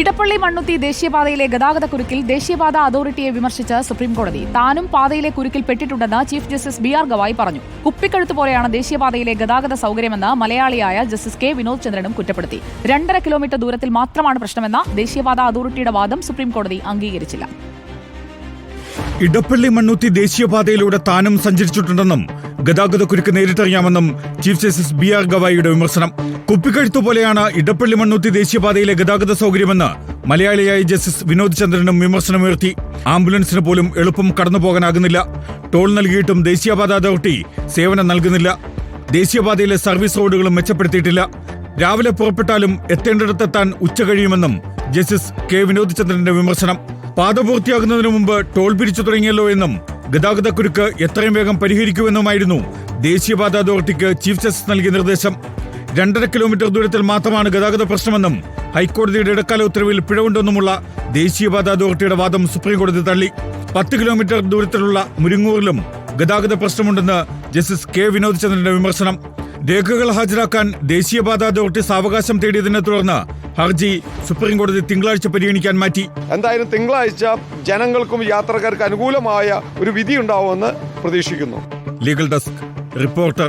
ഇടപ്പള്ളി മണ്ണുത്തി ദേശീയപാതയിലെ ഗതാഗത കുരുക്കിൽ ദേശീയപാത അതോറിറ്റിയെ വിമർശിച്ച് സുപ്രീംകോടതി. താനും പാതയിലെ കുരുക്കിൽ പെട്ടിട്ടുണ്ടെന്ന് chief justice B R Gavai പറഞ്ഞു. കുപ്പിക്കഴുത്ത് പോലെയാണ് ദേശീയപാതയിലെ ഗതാഗത സൗകര്യമെന്ന് മലയാളിയായ ജസ്റ്റിസ് കെ വിനോദ് ചന്ദ്രനും കുറ്റപ്പെടുത്തി. രണ്ടര കിലോമീറ്റർ ദൂരത്തിൽ മാത്രമാണ് പ്രശ്നമെന്ന ദേശീയപാത അതോറിറ്റിയുടെ വാദം സുപ്രീംകോടതി അംഗീകരിച്ചില്ല. ഇടപ്പള്ളി മണ്ണൂത്തി ദേശീയപാതയിലൂടെ താനും സഞ്ചരിച്ചിട്ടുണ്ടെന്നും ഗതാഗത കുരുക്ക് നേരിട്ടറിയാമെന്നും ചീഫ് ജസ്റ്റിസ് ബി ആർ ഗവായിയുടെ വിമർശനം. കുപ്പിക്കഴുത്തു പോലെയാണ് ഇടപ്പള്ളി മണ്ണൂത്തി ദേശീയപാതയിലെ ഗതാഗത സൗകര്യമെന്ന് മലയാളിയായ ജസ്റ്റിസ് വിനോദ് ചന്ദ്രനും വിമർശനമുയർത്തി. ആംബുലൻസിന് പോലും എളുപ്പം കടന്നുപോകാനാകുന്നില്ല. ടോൾ നൽകിയിട്ടും ദേശീയപാത അതോറിറ്റി സേവനം നൽകുന്നില്ല. ദേശീയപാതയിലെ സർവീസ് റോഡുകളും മെച്ചപ്പെടുത്തിയിട്ടില്ല. രാവിലെ പുറപ്പെട്ടാലും എത്തേണ്ടിടത്തെത്താൻ ഉച്ച കഴിയുമെന്നും ജസ്റ്റിസ് കെ വിനോദ് ചന്ദ്രന്റെ വിമർശനം. പാത പൂർത്തിയാകുന്നതിന് മുമ്പ് ടോൾ പിരിച്ചു തുടങ്ങിയല്ലോ എന്നും ഗതാഗത കുരുക്ക് എത്രയും വേഗം പരിഹരിക്കുമെന്നുമായിരുന്നു ദേശീയപാത അതോറിറ്റിക്ക് ചീഫ് ജസ്റ്റിസ് നൽകിയ നിർദ്ദേശം. രണ്ടര കിലോമീറ്റർ ദൂരത്തിൽ മാത്രമാണ് ഗതാഗത പ്രശ്നമെന്നും ഹൈക്കോടതിയുടെ ഇടക്കാല ഉത്തരവിൽ പിഴവുണ്ടെന്നുമുള്ള ദേശീയപാത അതോറിറ്റിയുടെ വാദം സുപ്രീംകോടതി തള്ളി. പത്ത് കിലോമീറ്റർ ദൂരത്തിലുള്ള മുരിങ്ങൂറിലും ഗതാഗത പ്രശ്നമുണ്ടെന്ന് ജസ്റ്റിസ് കെ വിനോദ് ചന്ദ്രന്റെ വിമർശനം. രേഖകൾ ഹാജരാക്കാൻ ദേശീയപാത അതോറിറ്റി സാവകാശം തേടിയതിനെ തുടർന്ന് ഹർജി സുപ്രീംകോടതി തിങ്കളാഴ്ച പരിഗണിക്കാൻ മാറ്റി. എന്തായാലും തിങ്കളാഴ്ച ജനങ്ങൾക്കും യാത്രക്കാർക്കും അനുകൂലമായ ഒരു വിധി ഉണ്ടാവുമെന്ന് പ്രതീക്ഷിക്കുന്നു. Legal desk reporter